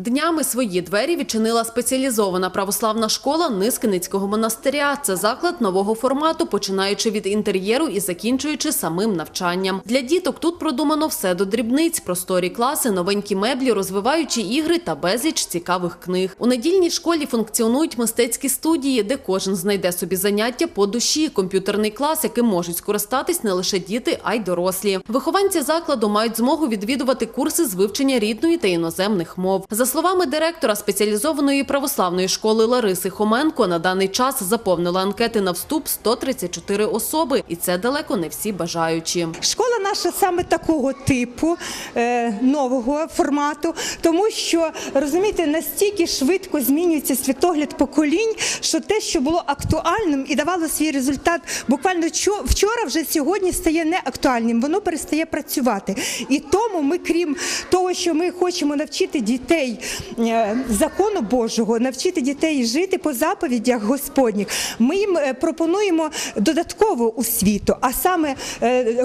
Днями свої двері відчинила спеціалізована православна школа Нискиницького монастиря. Це заклад нового формату, починаючи від інтер'єру і закінчуючи самим навчанням. Для діток тут продумано все до дрібниць: просторі класи, новенькі меблі, розвиваючі ігри та безліч цікавих книг. У недільній школі функціонують мистецькі студії, де кожен знайде собі заняття по душі, комп'ютерний клас, яким можуть скористатись не лише діти, а й дорослі. Вихованці закладу мають змогу відвідувати курси з вивчення рідної та іноземних мов. За словами директора спеціалізованої православної школи Лариси Хоменко, на даний час заповнили анкети на вступ 134 особи, і це далеко не всі бажаючі. Школа наша саме такого типу е, нового формату, тому що розумієте, настільки швидко змінюється світогляд поколінь, що те, що було актуальним і давало свій результат, буквально вчора, вже сьогодні стає неактуальним, воно перестає працювати. І тому ми, крім того, що ми хочемо навчити дітей е, закону Божого, навчити дітей жити по заповідях Господніх, ми їм е, пропонуємо додаткову освіту, а саме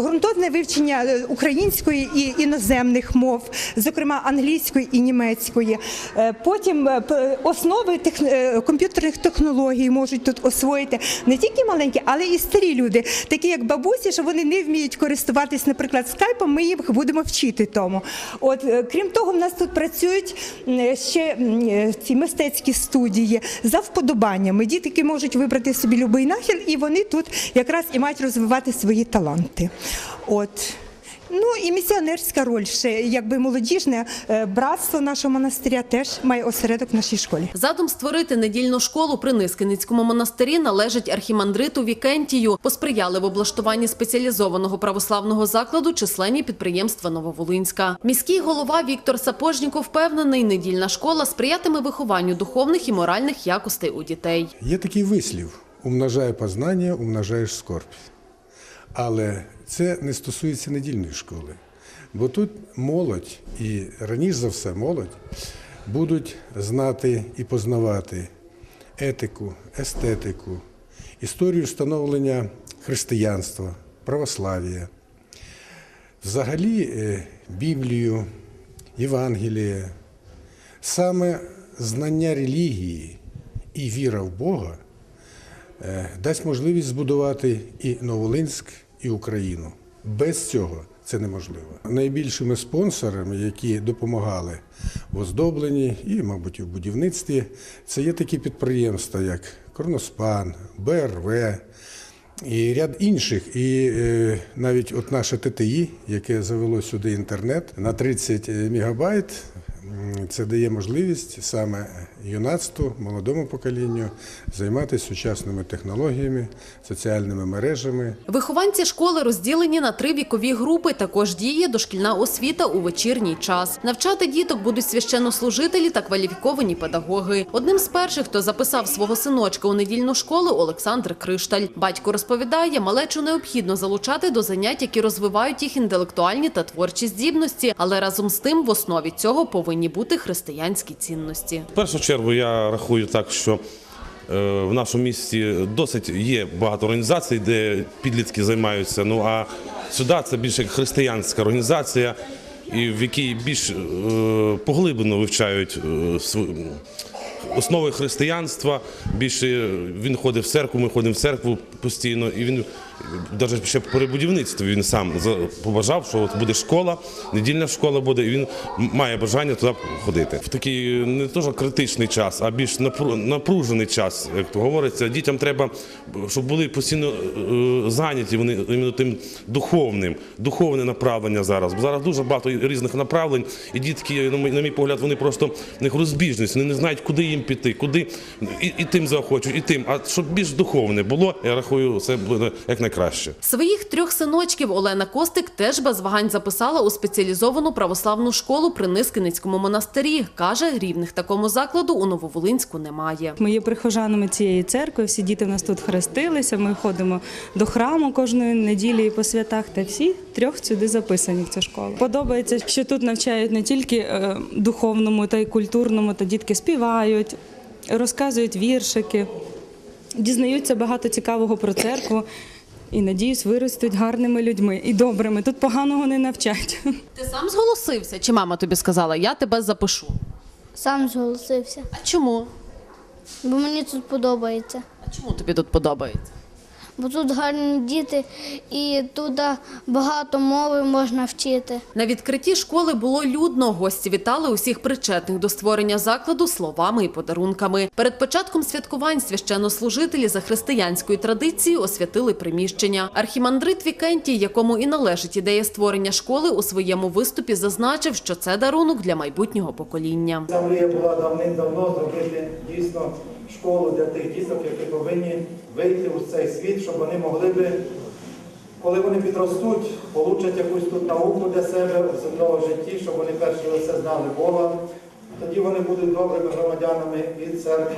ґрунтовне вивчення е, української і іноземних мов, зокрема англійської і німецької. Е, Потім е, основи е, комп'ютерних технологій можуть тут освоїти не тільки маленькі, але і старі люди, такі як бабусі, що вони не вміють користуватись, наприклад, скайпом. Ми їх будемо вчити тому. От крім того, в нас тут працюють ще ці мистецькі студії за вподобаннями. Дітки можуть вибрати собі будь-який нахил, і вони тут якраз і мають розвивати свої таланти. От. Ну і місіонерська роль ще, якби молодіжне е, братство нашого монастиря теж має осередок в нашій школі. Задум створити недільну школу при Нискиницькому монастирі належить архімандриту Вікентію. Посприяли в облаштуванні спеціалізованого православного закладу численні підприємства Нововолинська. Міський голова Віктор Сапожніков впевнений, недільна школа сприятиме вихованню духовних і моральних якостей у дітей. Є такий вислів: умножає познання, умножаєш скорбь. Але це не стосується недільної школи. Бо тут молодь, і раніше за все молодь, будуть знати і познавати етику, естетику, історію становлення християнства, православ'я, взагалі е, Біблію, Євангеліє, саме знання релігії і віра в Бога е, дасть можливість збудувати і Новолинськ, і Україну. Без цього це неможливо. Найбільшими спонсорами, які допомагали в оздобленні і, мабуть, і в будівництві, це є такі підприємства, як Кроноспан, БРВ і ряд інших. І е, навіть от наше ТТІ, яке завело сюди інтернет на 30 мегабайт, це дає можливість саме юнацтву, молодому поколінню займатися сучасними технологіями, соціальними мережами. Вихованці школи розділені на три вікові групи. Також діє дошкільна освіта у вечірній час. Навчати діток будуть священнослужителі та кваліфіковані педагоги. Одним з перших, хто записав свого синочка у недільну школу, Олександр Кришталь. Батько розповідає, малечу необхідно залучати до занять, які розвивають їх інтелектуальні та творчі здібності, але разом з тим в основі цього повинні бути християнські цінності. В першу чергу я рахую так, що е, в нашому місті досить є багато організацій, де підлітки займаються. Ну а сюди це більше християнська організація, в якій більш е, поглиблено вивчають е, основи християнства. Більше він ходить в церкву, ми ходимо в церкву постійно, і він навіть ще при будівництві він сам побажав, що от буде школа, недільна школа буде, і він має бажання туди ходити. В такий не то, що критичний час, а більш напружений час, як то говориться. Дітям треба, щоб були постійно е, зайняті вони іменно тим духовним, духовне направлення зараз. Бо зараз дуже багато різних направлень, і дітки, на мій, погляд, вони просто в них розбіжність, вони не знають, куди їм піти, куди і, і тим захочуть, і тим. А щоб більш духовне було, я рахую, це буде як найкраще. Своїх трьох синочків Олена Костик теж без вагань записала у спеціалізовану православну школу при Нискиницькому монастирі. Каже, рівних такому закладу у Нововолинську немає. Ми є прихожанами цієї церкви, всі діти в нас тут хрестилися. Ми ходимо до храму кожної неділі і по святах. Та всі трьох сюди записані в цю школу. Подобається, що тут навчають не тільки е, духовному, та й культурному, та дітки співають, розказують віршики, дізнаються багато цікавого про церкву. І надіюсь, виростуть гарними людьми і добрими. Тут поганого не навчать. Ти сам зголосився? Чи мама тобі сказала, я тебе запишу? Сам зголосився, А чому? бо мені тут подобається. А чому тобі тут подобається? Бо тут гарні діти і тут багато мови можна вчити. На відкритті школи було людно. Гості вітали усіх причетних до створення закладу словами і подарунками. Перед початком святкувань священнослужителі за християнською традицією освятили приміщення. Архімандрит Вікентій, якому і належить ідея створення школи, у своєму виступі зазначив, що це дарунок для майбутнього покоління. Ця мрія була давним-давно зробити дійсно школу для тих діток, які повинні вийти у цей світ, щоб вони могли би, коли вони підростуть, получать якусь тут науку для себе у земному житті, щоб вони перш все знали Бога. Тоді вони будуть добрими громадянами і церкви,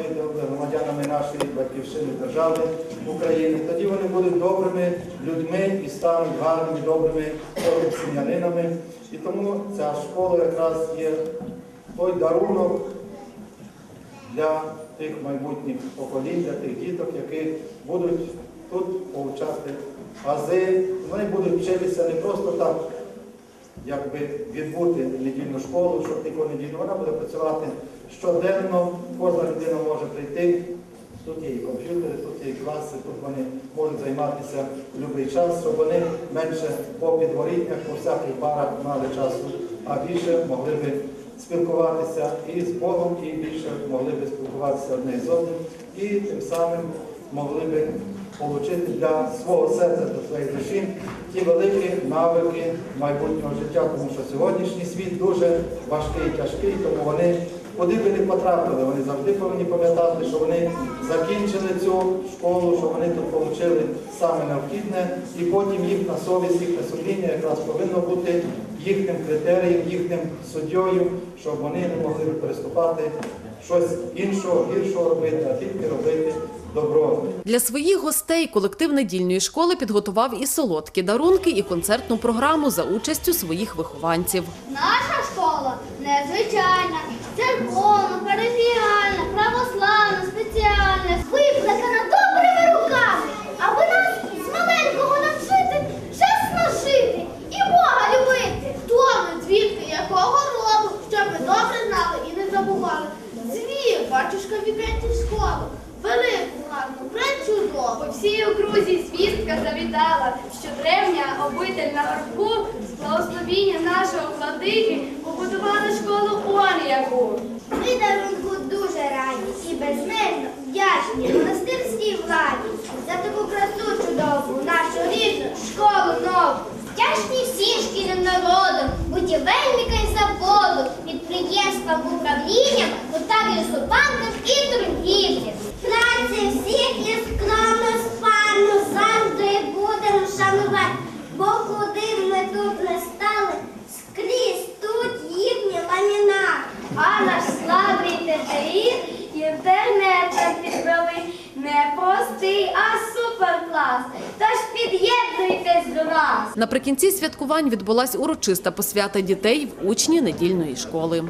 громадянами нашої батьківщини держави України. Тоді вони будуть добрими людьми і стануть гарними, добрими сім'янинами. І тому ця школа якраз є той дарунок для тих майбутніх поколінь, для тих діток, які будуть тут получати ази. Вони будуть вчитися не просто так, якби відбути недільну школу, що тільки недільну. Вона буде працювати щоденно, кожна людина може прийти. Тут є і комп'ютери, тут є і класи, тут вони можуть займатися в будь-який час, щоб вони менше по підворітнях, по всяких парах мали часу, а більше могли би спілкуватися і з Богом, і більше могли би спілкуватися одне з одним, і тим самим могли би отримати для свого серця, для своєї душі ті великі навики майбутнього життя, тому що сьогоднішній світ дуже важкий, тяжкий, тому вони куди би не потрапили, вони завжди повинні пам'ятати, що вони закінчили цю школу, що вони тут отримали саме необхідне, і потім їх на совість, їхнє сумління якраз повинно бути їхнім критерієм, їхнім суддєю, щоб вони не могли переступати щось іншого, гіршого робити, а тільки робити добро. Для своїх гостей колектив недільної школи підготував і солодкі дарунки, і концертну програму за участю своїх вихованців. Наша незвичайна, церковна, парафіальна, православна, спеціальна, викликана добрими руками, аби нас з маленького навчити чесно жити і Бога любити. Хто ми, звідки, якого роду, щоб ми добре знали і не забували. Звів, батюшка Вікентій школу, велику гарну, пречудову. По всій окрузі звістка завітала, що древня обитель на з благословіння нашого владики он. Ми дарунку дуже раді і безмежно вдячні монастирській владі за таку красу чудову, нашу рідну школу нову. Вдячні всім шкільним народам, будівельника і заводу, підприємствам, управлінням, нотарію банкам і торгівлі. Праці всіх і скромно спану завжди будемо шанувати, бо куди б ми тут не стали, скрізь тут їхні ламінати. А наш славний ТТІ інтернет нам підвели простий, а суперклас. Тож під'єднуйтесь до нас. Наприкінці святкувань відбулась урочиста посвята дітей в учні недільної школи.